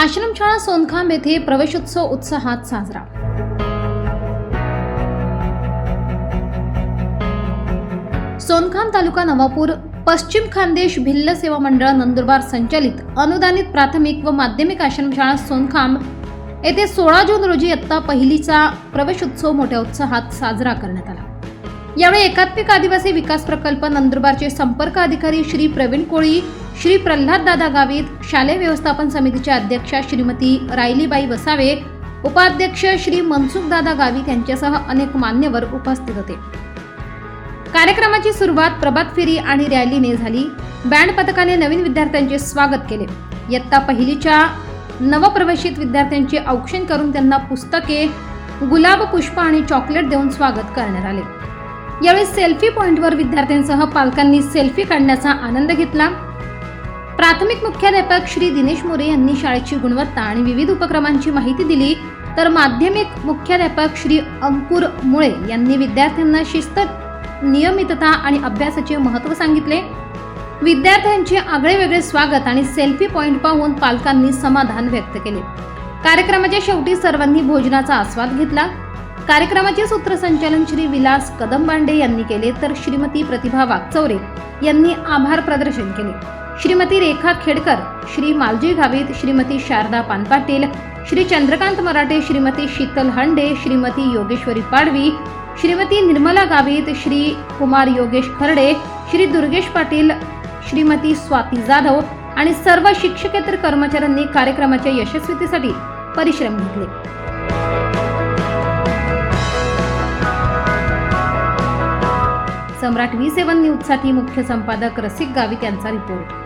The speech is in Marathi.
आश्रमशाळा सोनखांब येथे प्रवेशोत्सव उत्साहात साजरा. सोनखांब तालुका नवापूर पश्चिम खानदेश भिल्ल सेवा मंडळ नंदुरबार संचालित अनुदानित प्राथमिक व माध्यमिक आश्रमशाळा सोनखांब येथे सोळा जून रोजी इयत्ता पहिलीचा प्रवेशोत्सव मोठ्या उत्साहात साजरा करण्यात आला. यावेळी एकात्मिक आदिवासी विकास प्रकल्प नंदुरबारचे संपर्क अधिकारी श्री प्रवीण कोळी श्री प्रल्हाद दादा गावित शालेय व्यवस्थापन समितीच्या अध्यक्षा श्रीमती रायलीबाई वसावे उपाध्यक्ष श्री मनसुख दादा गावित यांच्यासह अनेक मान्यवर उपस्थित होते. कार्यक्रमाची सुरुवात प्रभात फेरी आणि रॅलीने झाली. बँड पथकाने नवीन विद्यार्थ्यांचे स्वागत केले. इयत्ता पहिलीच्या नवप्रवेशित विद्यार्थ्यांचे औक्षण करून त्यांना पुस्तके गुलाब पुष्प आणि चॉकलेट देऊन स्वागत करण्यात आले. यावेळी सेल्फी पॉइंटवर विद्यार्थ्यांसह पालकांनी सेल्फी काढण्याचा आनंद घेतला. प्राथमिक मुख्याध्यापक श्री दिनेश मोरे यांनी शाळेची गुणवत्ता आणि विविध उपक्रमांची माहिती दिली. तर माध्यमिक मुख्याध्यापक श्री अंकुर मुळे यांनी विद्यार्थ्यांना शिस्त नियमितता आणि अभ्यासाचे महत्त्व सांगितले. विद्यार्थ्यांचे आगळेवेगळे स्वागत आणि सेल्फी पॉइंट पाहून पालकांनी समाधान व्यक्त केले. कार्यक्रमाच्या शेवटी सर्वांनी भोजनाचा आस्वाद घेतला. कार्यक्रमाचे सूत्रसंचालन श्री विलास कदमबांडे यांनी केले तर श्रीमती प्रतिभा वागचौरे यांनी आभार प्रदर्शन केले. श्रीमती रेखा खेडकर श्री मालजी गावित श्रीमती शारदा पानपाटील श्री चंद्रकांत मराठे श्रीमती शीतल हंडे श्रीमती योगेश्वरी पाडवी श्रीमती निर्मला गावित श्री कुमार योगेश खरडे श्री दुर्गेश पाटील श्रीमती स्वाती जाधव आणि सर्व शिक्षकेतर कर्मचाऱ्यांनी कार्यक्रमाच्या यशस्वीतेसाठी परिश्रम घेतले. सम्राट व्ही सेवन न्यूजसाठी मुख्य संपादक रसिक गावित यांचा रिपोर्ट.